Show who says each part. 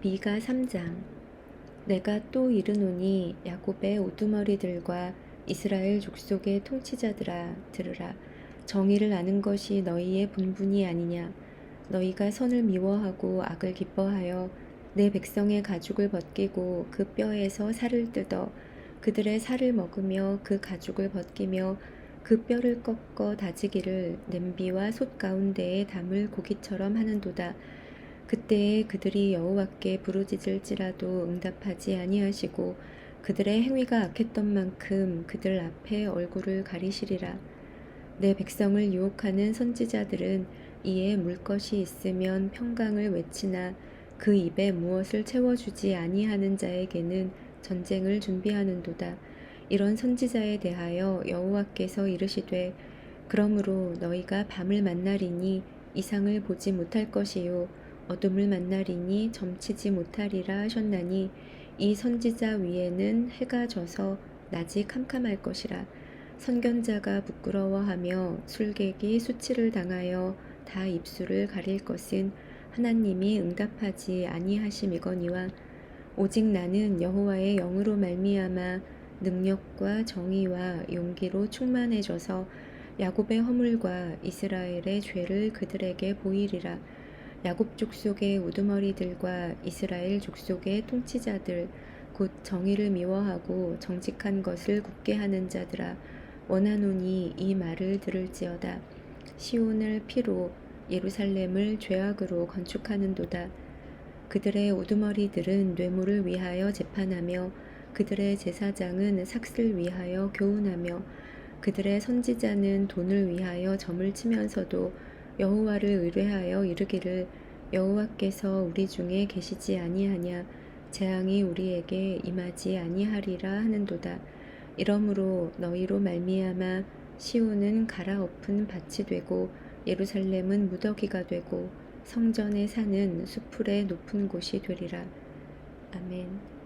Speaker 1: 미가 3장. 내가 또 이르노니 야곱의 우두머리들과 이스라엘 족속의 통치자들아 들으라. 정의를 아는 것이 너희의 본분이 아니냐. 너희가 선을 미워하고 악을 기뻐하여 내 백성의 가죽을 벗기고 그 뼈에서 살을 뜯어 그들의 살을 먹으며 그 가죽을 벗기며 그 뼈를 꺾어 다지기를 냄비와 솥 가운데에 담을 고기처럼 하는도다 그때에 그들이 여호와께 부르짖을지라도 응답하지 아니하시고 그들의 행위가 악했던 만큼 그들 앞에 얼굴을 가리시리라. 내 백성을 유혹하는 선지자들은 이에 물 것이 있으면 평강을 외치나 그 입에 무엇을 채워주지 아니하는 자에게는 전쟁을 준비하는도다. 이런 선지자에 대하여 여호와께서 이르시되 그러므로 너희가 밤을 만나리니 이상을 보지 못할 것이요 어둠을 만나리니 점치지 못하리라 하셨나니 이 선지자 위에는 해가 져서 낮이 캄캄할 것이라 선견자가 부끄러워하며 술객이 수치를 당하여 다 입술을 가릴 것은 하나님이 응답하지 아니하심이거니와 오직 나는 여호와의 영으로 말미암아 능력과 정의와 용기로 충만해져서 야곱의 허물과 이스라엘의 죄를 그들에게 보이리라. 야곱 족속의 우두머리들과 이스라엘 족속의 통치자들 곧 정의를 미워하고 정직한 것을 굽게 하는 자들아 원하노니 이 말을 들을지어다. 시온을 피로 예루살렘을 죄악으로 건축하는도다. 그들의 우두머리들은 뇌물을 위하여 재판하며 그들의 제사장은 삭슬 위하여 교훈하며 그들의 선지자는 돈을 위하여 점을 치면서도 여호와를 의뢰하여 이르기를 여호와께서 우리 중에 계시지 아니하냐? 재앙이 우리에게 임하지 아니하리라 하는도다. 이러므로 너희로 말미암아 시온은 갈아엎은 밭이 되고 예루살렘은 무더기가 되고 성전의 산은 수풀의 높은 곳이 되리라. 아멘.